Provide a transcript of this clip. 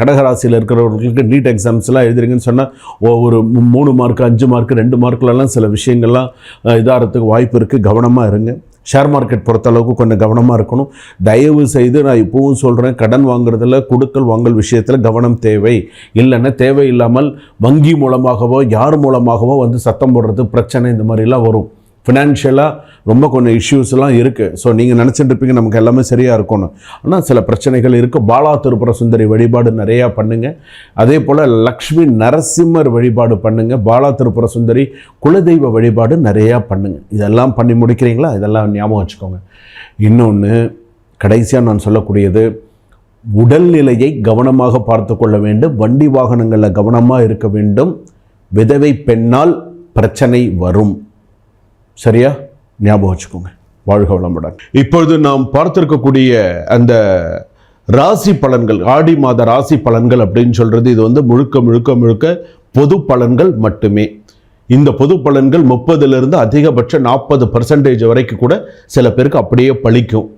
கடகராசியில் இருக்கிறவர்களுக்கு நீட் எக்ஸாம்ஸ்லாம் எழுதுறீங்கன்னு சொன்னால் ஒரு மூணு மார்க் அஞ்சு மார்க் ரெண்டு மார்க்லலாம் சில விஷயங்கள்லாம் இதாகிறதுக்கு வாய்ப்பு இருக்குது கவனமாக இருங்க. ஷேர் மார்க்கெட் பொறுத்தளவுக்கு கொஞ்சம் கவனமாக இருக்கணும். தயவு செய்து நான் இப்போவும் சொல்கிறேன் கடன் வாங்குறதுல கொடுக்கல் வாங்கல் விஷயத்தில் கவனம் தேவை. இல்லைன்னா தேவையில்லாமல் வங்கி மூலமாகவோ யார் மூலமாகவோ வந்து சத்தம் போடுறது பிரச்சனை இந்த மாதிரிலாம் வரும். ஃபினான்ஷியலாக ரொம்ப கொஞ்சம் இஷ்யூஸ்லாம் இருக்குது ஸோ நீங்கள் நினச்சிட்டு இருப்பீங்க நமக்கு எல்லாமே சரியாக இருக்கணும் ஆனால் சில பிரச்சனைகள் இருக்குது பாலா திருப்புர சுந்தரி வழிபாடு நிறையா பண்ணுங்கள் அதே போல் லக்ஷ்மி நரசிம்மர் வழிபாடு பண்ணுங்கள் பாலா திருப்புர சுந்தரி குலதெய்வ வழிபாடு நிறையா பண்ணுங்கள் இதெல்லாம் பண்ணி முடிக்கிறீங்களா? இதெல்லாம் ஞாபகம் வச்சுக்கோங்க. இன்னொன்று கடைசியாக நான் சொல்லக்கூடியது உடல்நிலையை கவனமாக பார்த்து கொள்ள வேண்டும். வண்டி வாகனங்களில் கவனமாக இருக்க வேண்டும். விதவை பெண்ணால் பிரச்சனை வரும். சரியா? ஞாபகம் வச்சுக்கோங்க. வாழ்க வளமுடன். இப்பொழுது நாம் பார்த்திருக்கக்கூடிய அந்த ராசி பலன்கள் ஆடி மாத ராசி பலன்கள் அப்படின்னு சொல்கிறது இது வந்து முழுக்க முழுக்க முழுக்க பொது பலன்கள் மட்டுமே. இந்த பொது பலன்கள் முப்பதுலேருந்து அதிகபட்சம் நாற்பது பர்சன்டேஜ் வரைக்கும் கூட சில பேருக்கு அப்படியே பழிக்கும்.